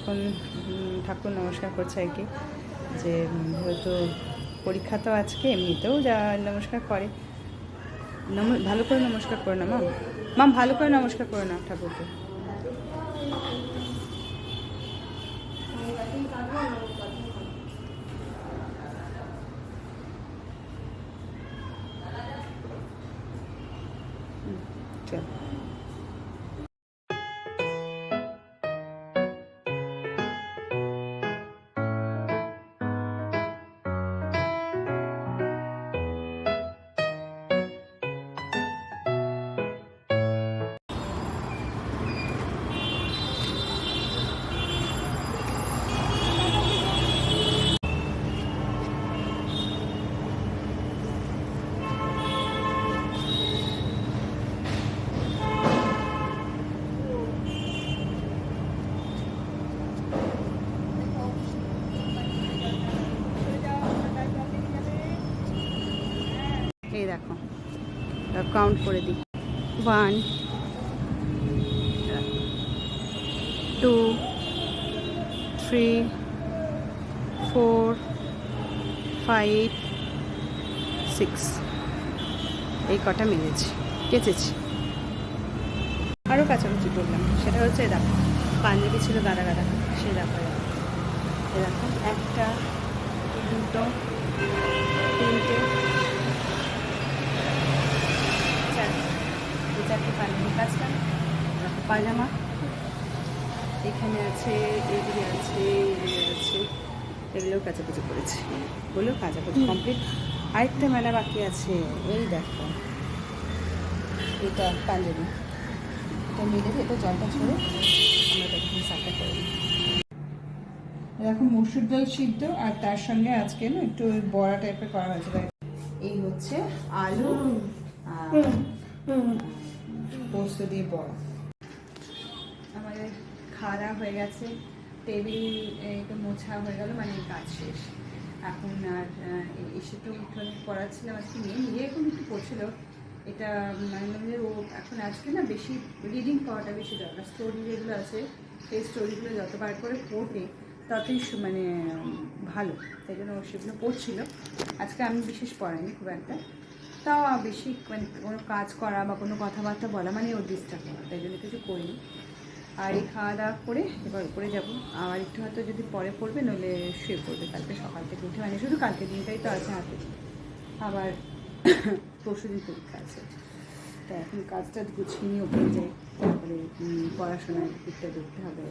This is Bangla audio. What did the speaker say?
এখন ঠাকুর নমস্কার করছে আর কি, যে হয়তো পরীক্ষা তো আজকে, এমনিতেও যা নমস্কার করে। নম- ভালো করে নমস্কার করো না মাম মাম ভালো করে নমস্কার করো না ঠাকুরকে। চল। এই দেখো। কাউন্ট করে দিই। One two three four five six এই কটা মেরেছি। কেচেছি। আরও কাছাকাছি করলাম। সেটা হচ্ছে দেখো, পাঞ্জাবি ছিল গাদা গাদা। সে দেখো দেখো। একটা, দুটো চারটে এই চারটে পাঞ্জাবি কাচলাম দেখো পায়জামা। এখানে আছে এদিকে আছে এদিকে আছে। এগুলোও কাচাকুচি করেছি। বলেও কাচাকুচি কমপ্লিট। আরেকটা মেলা বাকি আছে। এই দেখো। এটা পাঞ্জাবি। এটা মেরে এটা জলটা ছড়ে আমরা দেখুন সাফটা করে দেখো মসুর ডাল সিদ্ধ আর তার সঙ্গে আজকে না একটু ওই বড়া টাইপের করা হয়েছে। এই হচ্ছে আলু আর পোস্ত দিয়ে বড়া। খাওয়া দাওয়া হয়ে গেছে। টেবিল একটু মোছা হয়ে গেল মানে কাজ শেষ। এখন আর এসে তো উঠোন পড়াচ্ছিলাম আজকে নিয়ে নিয়ে এখন একটু পড়ছিল। এটা মানে ও এখন আজকে না বেশি রিডিং পড়াটা বেশি দরকার। স্টোরি যেগুলো আছে, সেই স্টোরিগুলো যতবার করে পড়বে, ততই মানে ভালো। তাই জন্য ও সেগুলো পড়ছিল। আজকে আমি বিশেষ পড়াইনি খুব একটা। তাও বেশি মানে কোনো কাজ করা বা কোনো কথাবার্তা বলা মানে ওর ডিস্টার্ব করা। তাই জন্য কিছু করিনি। আর এই খাওয়া দাওয়া করে এবার উপরে যাব। আর একটু হয়তো যদি পরে পড়বে, নইলে শুয়ে পড়বে কালকে সকাল থেকে উঠে। মানে শুধু কালকে দিনটাই তো আছে হাতে। আবার পরশু দিন পরীক্ষা আছে। তা এখন কাজটা গুছিয়ে নিয়ে উপরে যাই। তারপরে পড়াশোনা পড়াশোনার দিকটা দেখতে হবে।